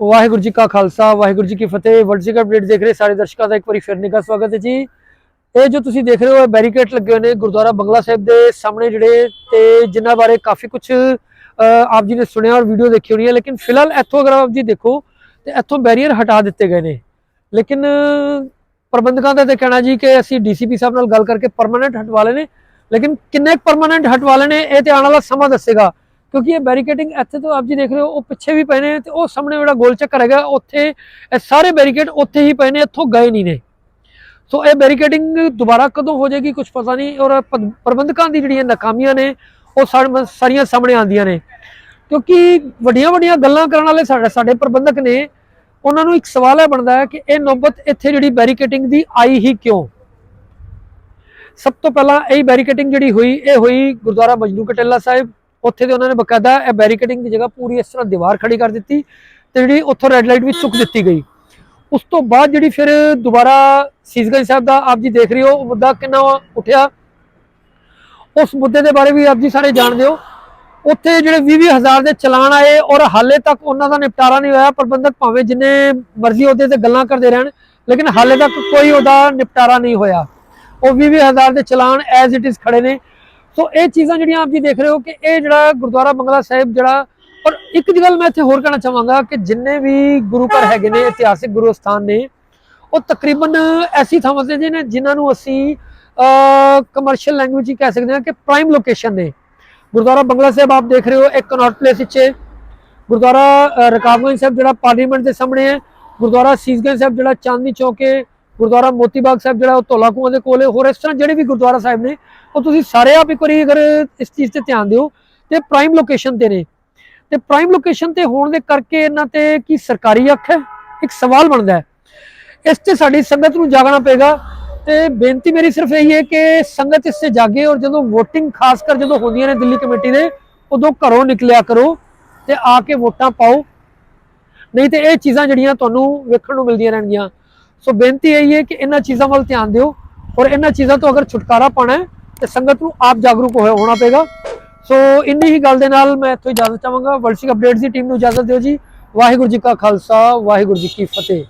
ਵਾਹਿਗੁਰੂ ਜੀ ਕਾ ਖਾਲਸਾ, ਵਾਹਿਗੁਰੂ ਜੀ ਕੀ ਫਤਿਹ। ਵਰਲਡ ਸਿੱਖ ਅਪਡੇਟ ਦੇਖ ਰਹੇ ਸਾਰੇ ਦਰਸ਼ਕਾਂ ਦਾ ਇੱਕ ਵਾਰੀ ਫਿਰ ਨਿੱਘਾ ਸਵਾਗਤ ਹੈ ਜੀ। ਇਹ ਜੋ ਤੁਸੀਂ ਦੇਖ ਰਹੇ ਹੋ ਬੈਰੀਕੇਡ ਲੱਗੇ ਹੋਏ ਨੇ ਗੁਰਦੁਆਰਾ ਬੰਗਲਾ ਸਾਹਿਬ ਦੇ ਸਾਹਮਣੇ ਜਿਹੜੇ ਤੇ ਜਿਨ੍ਹਾਂ ਬਾਰੇ ਕਾਫੀ ਕੁਝ ਆਪ ਜੀ ਨੇ ਸੁਣਿਆ ਔਰ ਵੀਡੀਓ ਦੇਖੀ ਹੋਣੀ ਹੈ। ਲੇਕਿਨ ਫਿਲਹਾਲ ਇੱਥੋਂ ਅਗਰ ਆਪ ਜੀ ਦੇਖੋ, ਤੇ ਇੱਥੋਂ ਬੈਰੀਅਰ ਹਟਾ ਦਿੱਤੇ ਗਏ ਨੇ। ਲੇਕਿਨ, ਪ੍ਰਬੰਧਕਾਂ ਦਾ ਤੇ ਕਹਿਣਾ ਜੀ ਕਿ ਅਸੀਂ ਡੀਸੀਪੀ ਸਾਹਿਬ ਨਾਲ ਗੱਲ ਕਰਕੇ ਪਰਮਾਨੈਂਟ ਹਟਵਾ ਲਏ ਨੇ। ਲੇਕਿਨ ਕਿੰਨੇ ਪਰਮਾਨੈਂਟ ਹਟਵਾ ਲੈਣੇ ਨੇ, ਇਹ ਤੇ ਆਉਣ ਵਾਲਾ ਸਮਾਂ ਦੱਸੇਗਾ। ਕਿਉਂਕਿ ਇਹ ਬੈਰੀਕੇਡਿੰਗ ਇੱਥੇ ਤੋਂ ਆਪ ਜੀ ਦੇਖ ਰਹੇ ਹੋ, ਉਹ ਪਿੱਛੇ ਵੀ ਪਏ ਨੇ ਤੇ ਉਹ ਸਾਹਮਣੇ ਜਿਹੜਾ ਗੋਲ ਚੱਕਰ ਹੈਗਾ, ਉੱਥੇ ਇਹ ਸਾਰੇ ਬੈਰੀਕੇਡ ਉੱਥੇ ਹੀ ਪਏ ਨੇ ਇੱਥੋਂ ਗਏ ਨਹੀਂ ਨੇ। ਸੋ ਇਹ ਬੈਰੀਕੇਡਿੰਗ ਦੁਬਾਰਾ ਕਦੋਂ ਹੋ ਜਾਏਗੀ ਕੁਝ ਪਤਾ ਨਹੀਂ ਔਰ ਪ੍ਰਬੰਧਕਾਂ ਦੀ ਜਿਹੜੀਆਂ ਨਾਕਾਮੀਆਂ ਨੇ, ਉਹ ਸਾਰ- ਸਾਰੀਆਂ ਸਾਹਮਣੇ ਆਉਂਦੀਆਂ ਨੇ। ਕਿਉਂਕਿ ਵੱਡੀਆਂ ਵੱਡੀਆਂ ਗੱਲਾਂ ਕਰਨ ਵਾਲੇ ਸਾਡੇ ਸਾਡੇ ਪ੍ਰਬੰਧਕ ਨੇ, ਉਹਨਾਂ ਨੂੰ ਇੱਕ ਸਵਾਲ ਹੈ ਬਣਦਾ ਹੈ ਕਿ ਇਹ ਨੌਬਤ ਇੱਥੇ ਜਿਹੜੀ ਬੈਰੀਕੇਟਿੰਗ ਦੀ ਆਈ ਹੀ ਕਿਉਂ? ਸਭ ਤੋਂ ਪਹਿਲਾਂ ਇਹ ਬੈਰੀਕੇਟਿੰਗ ਜਿਹੜੀ ਹੋਈ, ਇਹ ਹੋਈ ਗੁਰਦੁਆਰਾ ਮਜਨੂ ਕਟੇਲਾ ਸਾਹਿਬ ਉੱਥੇ ਦੇ ਉਹਨਾਂ ਨੇ ਬਕਾਇਦਾ ਇਹ ਬੈਰੀਕੇਡਿੰਗ ਦੀ ਜਗ੍ਹਾ ਪੂਰੀ ਇਸ ਤਰ੍ਹਾਂ ਦੀਵਾਰ ਖੜੀ ਕਰ ਦਿੱਤੀ ਤੇ ਜਿਹੜੀ ਉੱਥੋਂ ਰੈੱਡ ਲਾਈਟ ਵੀ ਚੁੱਕ ਦਿੱਤੀ ਗਈ। ਉਸ ਤੋਂ ਬਾਅਦ ਜਿਹੜੀ ਫਿਰ ਦੁਬਾਰਾ ਸੀਸਗੰਜ ਸਾਹਿਬ ਦਾ ਆਪ ਜੀ ਦੇਖ ਰਹੇ ਹੋ, ਮੁੱਦਾ ਕਿੰਨਾ ਉੱਠਿਆ। ਉਸ ਮੁੱਦੇ ਦੇ ਬਾਰੇ ਵੀ ਆਪ ਜੀ ਸਾਰੇ ਜਾਣਦੇ ਹੋ। ਉੱਥੇ ਜਿਹੜੇ 20 ਹਜ਼ਾਰ ਦੇ ਚਲਾਨ ਆਏ ਔਰ ਹਾਲੇ ਤੱਕ ਉਹਨਾਂ ਦਾ ਨਿਪਟਾਰਾ ਨਹੀਂ ਹੋਇਆ, ਪ੍ਰਬੰਧਕ ਭਾਵੇਂ ਜਿੰਨੇ ਮਰਜ਼ੀ ਉਹਦੇ ਤੇ ਗੱਲਾਂ ਕਰਦੇ ਰਹਿਣ, ਲੇਕਿਨ ਹਾਲੇ ਤੱਕ ਕੋਈ ਉਹਦਾ ਨਿਪਟਾਰਾ ਨਹੀਂ ਹੋਇਆ। ਉਹ 20 ਹਜ਼ਾਰ ਦੇ ਚਲਾਨ ਐਜ਼ ਇਟ ਇਜ਼ ਖੜੇ ਨੇ। ਸੋ ਇਹ ਚੀਜ਼ਾਂ ਜਿਹੜੀਆਂ ਆਪ ਜੀ ਦੇਖ ਰਹੇ ਹੋ ਕਿ ਇਹ ਜਿਹੜਾ ਗੁਰਦੁਆਰਾ ਬੰਗਲਾ ਸਾਹਿਬ ਜਿਹੜਾ ਔਰ ਇੱਕ ਦੀ ਗੱਲ ਮੈਂ ਇੱਥੇ ਹੋਰ ਕਹਿਣਾ ਚਾਹਾਂਗਾ ਕਿ ਜਿੰਨੇ ਵੀ ਗੁਰੂ ਘਰ ਹੈਗੇ ਨੇ ਇਤਿਹਾਸਿਕ ਗੁਰੂ ਸਥਾਨ ਨੇ ਉਹ ਤਕਰੀਬਨ ਐਸੀ ਥਾਵਾਂ ਤੇ ਨੇ ਜਿਨ੍ਹਾਂ ਨੂੰ ਅਸੀਂ ਕਮਰਸ਼ੀਅਲ ਲੈਂਗੁਏਜ ਹੀ ਕਹਿ ਸਕਦੇ ਹਾਂ ਕਿ ਪ੍ਰਾਈਮ ਲੋਕੇਸ਼ਨ ਨੇ। ਗੁਰਦੁਆਰਾ ਬੰਗਲਾ ਸਾਹਿਬ ਆਪ ਦੇਖ ਰਹੇ ਹੋ ਇੱਕ ਕਨੌਟ ਪਲੇਸ ਵਿੱਚ ਗੁਰਦੁਆਰਾ ਅ, ਰਕਾਬਗੰਜ ਸਾਹਿਬ ਜਿਹੜਾ ਪਾਰਲੀਮੈਂਟ ਦੇ ਸਾਹਮਣੇ ਹੈ। ਗੁਰਦੁਆਰਾ ਸੀਸਗੰਜ ਸਾਹਿਬ ਜਿਹੜਾ ਚਾਂਦਨੀ ਚੌਕ ਹੈ। ਗੁਰਦੁਆਰਾ ਮੋਤੀ ਬਾਗ ਸਾਹਿਬ ਜਿਹੜਾ ਉਹ ਧੌਲਾ ਕੁਆਂ ਦੇ ਕੋਲ ਹੈ। ਹੋਰ ਇਸ ਤਰ੍ਹਾਂ ਜਿਹੜੇ ਵੀ ਗੁਰਦੁਆਰਾ ਸਾਹਿਬ ਨੇ, ਉਹ ਤੁਸੀਂ ਸਾਰੇ ਆਪ ਇੱਕ ਵਾਰੀ ਅਗਰ ਇਸ ਚੀਜ਼ ਤੇ ਧਿਆਨ ਦਿਓ, ਤੇ ਪ੍ਰਾਈਮ ਲੋਕੇਸ਼ਨ ਤੇ ਨੇ। ਤੇ ਪ੍ਰਾਈਮ ਲੋਕੇਸ਼ਨ ਤੇ ਹੋਣ ਦੇ ਕਰਕੇ ਇਹਨਾਂ ਤੇ ਕੀ ਸਰਕਾਰੀ ਅੱਖ ਹੈ? ਇੱਕ ਸਵਾਲ ਬਣਦਾ ਹੈ। ਇਸ ਤੇ ਸਾਡੀ ਸੰਗਤ ਨੂੰ ਜਾਗਣਾ ਪਏਗਾ। ਤੇ ਬੇਨਤੀ ਮੇਰੀ ਸਿਰਫ ਇਹੀ ਹੈ ਕਿ ਸੰਗਤ ਇਸ ਤੇ ਜਾਗੇ ਔਰ ਜਦੋਂ VOTING ਖਾਸ ਕਰ ਜਦੋਂ ਹੁੰਦੀਆਂ ਨੇ ਦਿੱਲੀ ਕਮੇਟੀ ਦੇ, ਉਦੋਂ ਘਰੋਂ ਨਿਕਲਿਆ ਕਰੋ ਤੇ ਆ ਕੇ ਵੋਟਾਂ ਪਾਓ। ਨਹੀਂ ਤੇ ਇਹ ਚੀਜ਼ਾਂ ਜਿਹੜੀਆਂ ਤੁਹਾਨੂੰ ਵੇਖਣ ਨੂੰ ਮਿਲਦੀਆਂ ਰਹਿਣਗੀਆਂ। ਸੋ ਬੇਨਤੀ ਇਹੀ ਹੈ ਕਿ ਇਹਨਾਂ ਚੀਜ਼ਾਂ ਵੱਲ ਧਿਆਨ ਦਿਓ ਔਰ ਇਹਨਾਂ ਚੀਜ਼ਾਂ ਤੋਂ ਅਗਰ ਛੁਟਕਾਰਾ ਪਾਣਾ ਹੈ, ਤੇ ਸੰਗਤ ਨੂੰ ਆਪ ਜਾਗਰੂਕ ਹੋਏ- ਹੋਣਾ ਪਏਗਾ। ਸੋ ਇੰਨੀ ਹੀ ਗੱਲ ਦੇ ਨਾਲ ਮੈਂ ਇੱਥੋਂ ਇਜਾਜ਼ਤ ਚਾਹਾਂਗਾ। ਵਰਲਡ ਸਿੱਖ ਅਪਡੇਟਸ ਦੀ ਟੀਮ ਨੂੰ ਇਜਾਜ਼ਤ ਦਿਓ ਜੀ। ਵਾਹਿਗੁਰੂ ਜੀ ਕਾ ਖਾਲਸਾ, ਵਾਹਿਗੁਰੂ ਜੀ ਕੀ ਫਤਿਹ।